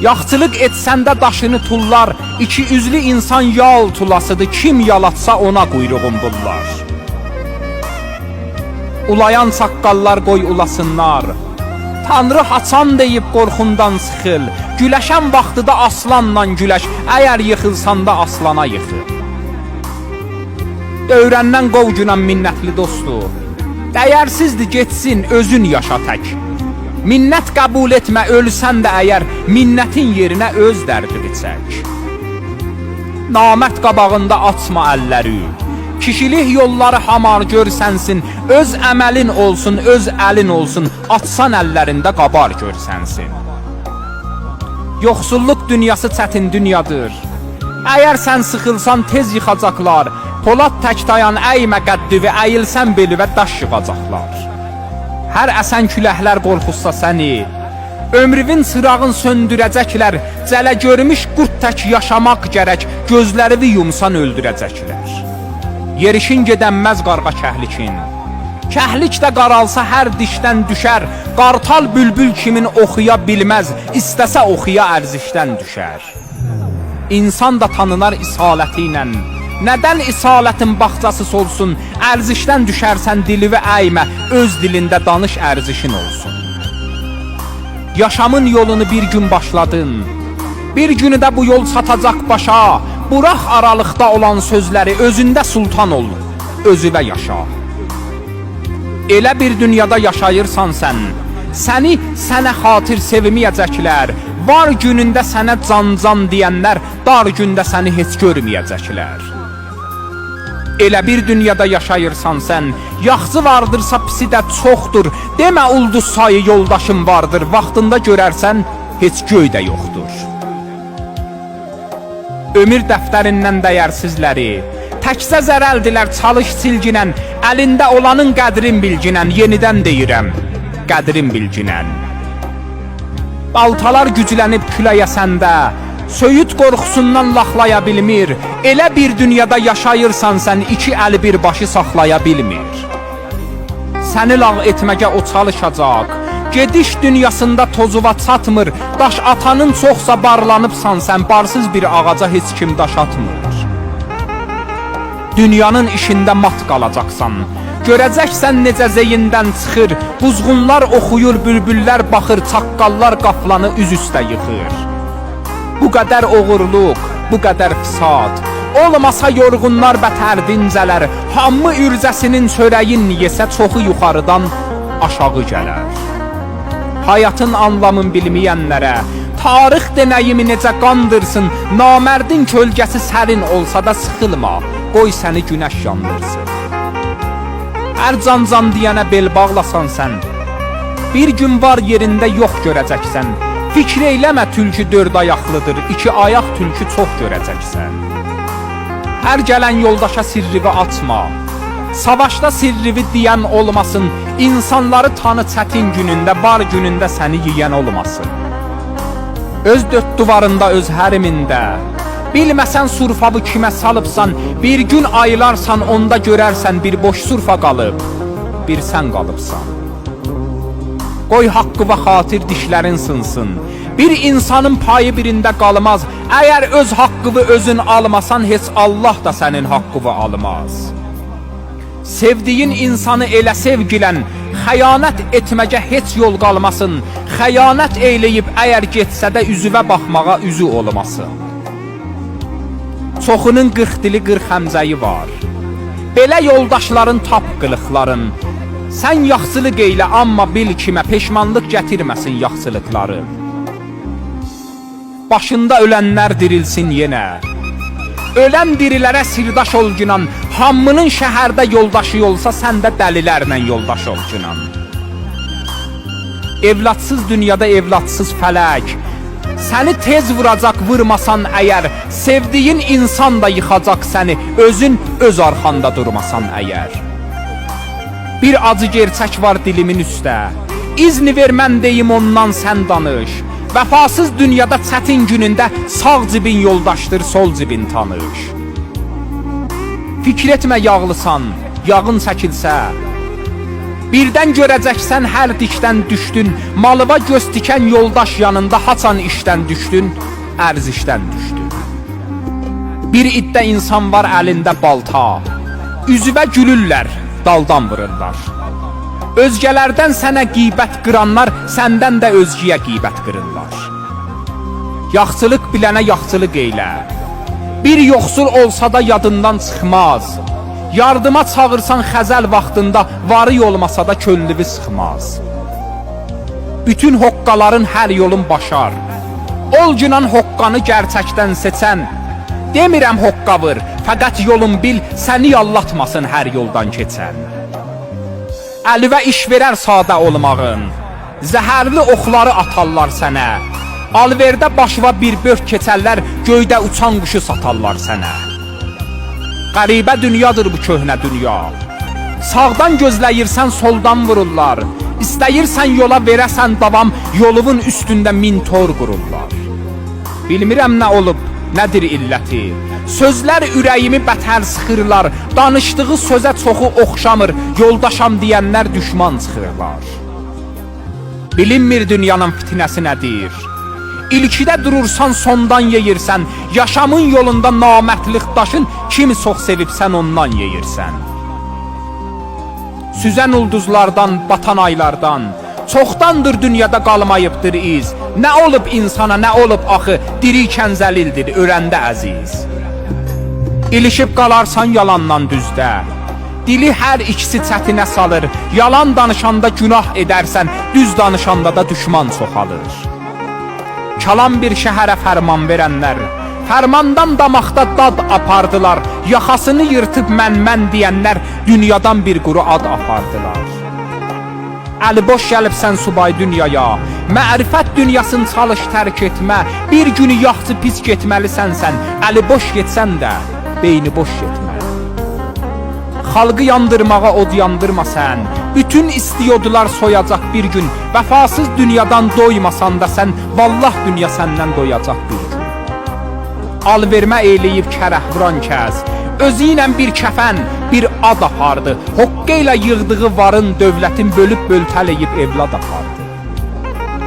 Yaxçılıq etsən də daşını tullar, iki üzlü insan yal tulasıdır, kim yalatsa ona quyruğun bullar. Ulayan saqqallar qoy ulasınlar. Tanrı haçan deyib qorxundan sıxıl. Güləşən vaxtıda aslanla güləş, əgər yıxılsan da aslana yıxıl. Dövrəndən qov günən minnətli dostu. Dəyərsizdir getsin, özün yaşa tək. Minnət qəbul etmə, ölsən də əgər minnətin yerinə öz dərdini çək. Namət qabağında açma əlləri. Kişilik yolları hamar görsənsin, öz əməlin olsun, öz əlin olsun, atsan əllərində qabar görsənsin. Yoxsulluq dünyası çətin dünyadır. Əgər sən sıxılsan tez yıxacaqlar. Polad tək dayan əymə qəddivi, əyilsən belivə daş yığacaqlar. Hər əsən küləklər qorxussa səni, ömrünün çırağın söndürəcəklər. Cələ görmüş qurd tək yaşamaq gərək, gözlərini yumsan öldürəcəklər. Yerişin gedənməz qarğa kəhlikin. Kəhlik də qaralsa hər dişdən düşər. Qartal bülbül kimin oxuya bilməz, istəsə oxuya ərzişdən düşər. İnsan da tanınar isaləti ilə. Nədən isalətin baxcası solsun? Ərzişdən düşərsən dilivi əymə, öz dilində danış ərzişin olsun. Yaşamın yolunu bir gün başladın. Bir günü də bu yol çatacaq başa. Burax aralıqda olan sözləri özündə sultan ol, özüvə yaşa. Elə bir dünyada yaşayırsan sən. Səni sənə xatir sevməyəcəklər. Var günündə sənə can-can deyənlər, dar gündə səni heç görməyəcəklər. Elə bir dünyada yaşayırsan sən, yaxşı vardırsa pisi də çoxdur. Demə ulduz sayı yoldaşın vardır, vaxtında görərsən heç göy də yoxdur. Ömür dəftərindən dəyərsizləri, təkcə zərəldilər çalış silginən, əlində olanın qədrin bilginən, yenidən deyirəm, qədrin bilginən. Baltalar güclənib küləyə səndə, söyüd qorxusundan laxlaya bilmir, elə bir dünyada yaşayırsan sən iki əli bir başı saxlaya bilmir. Səni lağ etməgə o çalışacaq, Gediş dünyasında tozuva çatmır, daş atanın çoxsa barlanıbsan sən, barsız bir ağaca heç kim daş atmır. Dünyanın işində mat qalacaqsan. Görəcəksən necə zeyindən çıxır, quzğunlar oxuyur, bülbüllər baxır, çaqqallar qaflanı üz üstə yıxır. Bu qədər oğurluq, bu qədər fisad, olmasa yorğunlar bətər dincələr, hamı ürcəsinin çörəyin yesə çoxu yuxarıdan aşağı gələr. Hayatın anlamın bilməyənlərə, tarix denəyimi necə qandırsın, namərdin kölgəsi sərin olsa da sıxılma, qoy səni günəş yandırsın. Hər can-can deyənə bel bağlasan sən, bir gün var yerində yox görəcəksən. Fikr eyləmə tülkü dörd ayaqlıdır, iki ayaq tülkü çox görəcəksən. Hər gələn yoldaşa sirrivi açma. Savaşda sirrivi deyən olmasın, insanları tanı çətin günündə, var günündə səni yeyən olmasın. Öz dörd duvarında, öz hərimində, bilməsən surfavı kimə salıbsan, bir gün aylarsan onda görərsən bir boş surfa qalıb, bir sən qalıbsan. Qoy haqqı və xatir dişlərin sınsın. Bir insanın payı birində qalmaz. Əgər öz haqqını özün almasan, heç Allah da sənin haqqını almaz. Sevdiyin insanı elə sevgilən, xəyanət etməgə heç yol qalmasın. Xəyanət eyləyib əgər getsə də üzüvə baxmağa üzü olmasın. Çoxunun 40 dili 40 həmzəyi var. Belə yoldaşların tap qılıqların. Sən yaxşılıq eylə, amma bil kimə peşmanlıq gətirməsin yaxşılıqları. Başında ölənlər dirilsin yenə. Ölən dirilərə sirdaş ol günan, Hammının şəhərdə yoldaşı olsa, sən də dəlilərlə yoldaş ol günan. Evladsız dünyada evladsız fələk. Səni tez vuracaq vurmasan əgər, sevdiyin insan da yıxacaq səni, özün öz arxanda durmasan əgər. Bir acı gerçək var dilimin üstə. İzni ver mən deyim ondan sən danış. Vəfasız dünyada çətin günündə sağ cibin yoldaşdır, sol cibin tanış. Fikir etmə yağlısan, yağın çəkilsə. Birdən görəcəksən hər dikdən düşdün, malıva göz tikən yoldaş yanında haçan işdən düşdün, ərzişdən düşdün. Bir iddə insan var əlində balta, üzvə gülürlər, daldan vururlar. Özgələrdən sənə qeybət qıranlar səndən də özgəyə qeybət qırırlar. Yaxçılıq bilənə yaxçılıq eylə. Bir yoxsul olsa da yadından çıxmaz. Yardıma çağırsan xəzəl vaxtında varı olmasa da könlüvü sıxmaz. Bütün hoqqaların hər yolun başar. Ol günan hoqqanı gerçəkdən seçən. Demirəm hoqqa vur, fəqət yolun bil, səni yallatmasın hər yoldan keçən. Əlivə iş verər sadə olmağın. Zəhərli oxları atarlar sənə. Alverdə başva bir börk keçərlər, göydə uçan quşu satarlar sənə. Qəribə dünyadır bu köhnə dünya. Sağdan gözləyirsən, soldan vururlar. İstəyirsən yola verəsən davam, yoluvun üstündə min tor qururlar. Bilmirəm nə olub, nədir illəti. Sözlər ürəyimi bətər sıxırlar. Danışdığı sözə çoxu oxşamır. Yoldaşam deyənlər düşman çıxırlar. Bilinmir dünyanın fitnəsi nədir. İlkidə durursan sondan yeyirsən. Yaşamın yolunda namərdlik daşın kimi çox sevibsən ondan yeyirsən. Süzən ulduzlardan, batan aylardan Çoxdandır dünyada qalmayıbdır iz. Nə olub insana, nə olub axı? Dirikən zəlildir, öləndə əziz. İlişib qalarsan yalandan düzdə. Dili hər ikisi çətinə salır. Yalan danışanda günah edərsən Düz danışanda da düşman çoxalır. Kalan bir şəhərə fərman verənlər. Fərmandan damaqda dad apardılar. Yaxasını yırtıb mən-mən deyənlər Dünyadan bir quru ad apardılar Əli boş gəlibsən subay dünyaya. Mərifət dünyasını çalış tərk etmə. Bir günü yaxçı pis getməlisən sən. Əli boş getsən də Beyni boş getmə. Xalqı yandırmağa od yandırma sən. Bütün istiyodlar soyacaq bir gün. Vəfasız dünyadan doymasan da sən. Vallah dünya səndən doyacaq bir gün. Al vermə eyləyib kərəh vuran kəs Özü ilə bir kəfən, bir ad apardı. Hoqqə ilə yığdığı varın dövlətin bölüb böltələyib evlad apardı.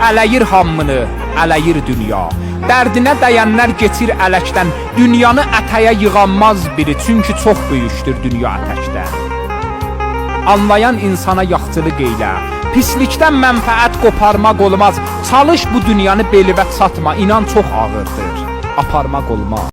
Ələyir hamını, ələyir dünya. Dərdinə dəyənlər keçir ələkdən. Dünyanı ətəyə yığanmaz biri Çünki çox böyükdür dünya ətəkdən. Anlayan insana yaxçılıq eylə. Pislikdən mənfəət qoparmaq olmaz. Çalış bu dünyanı belivə çatma İnan çox ağırdır. Aparmaq olmaz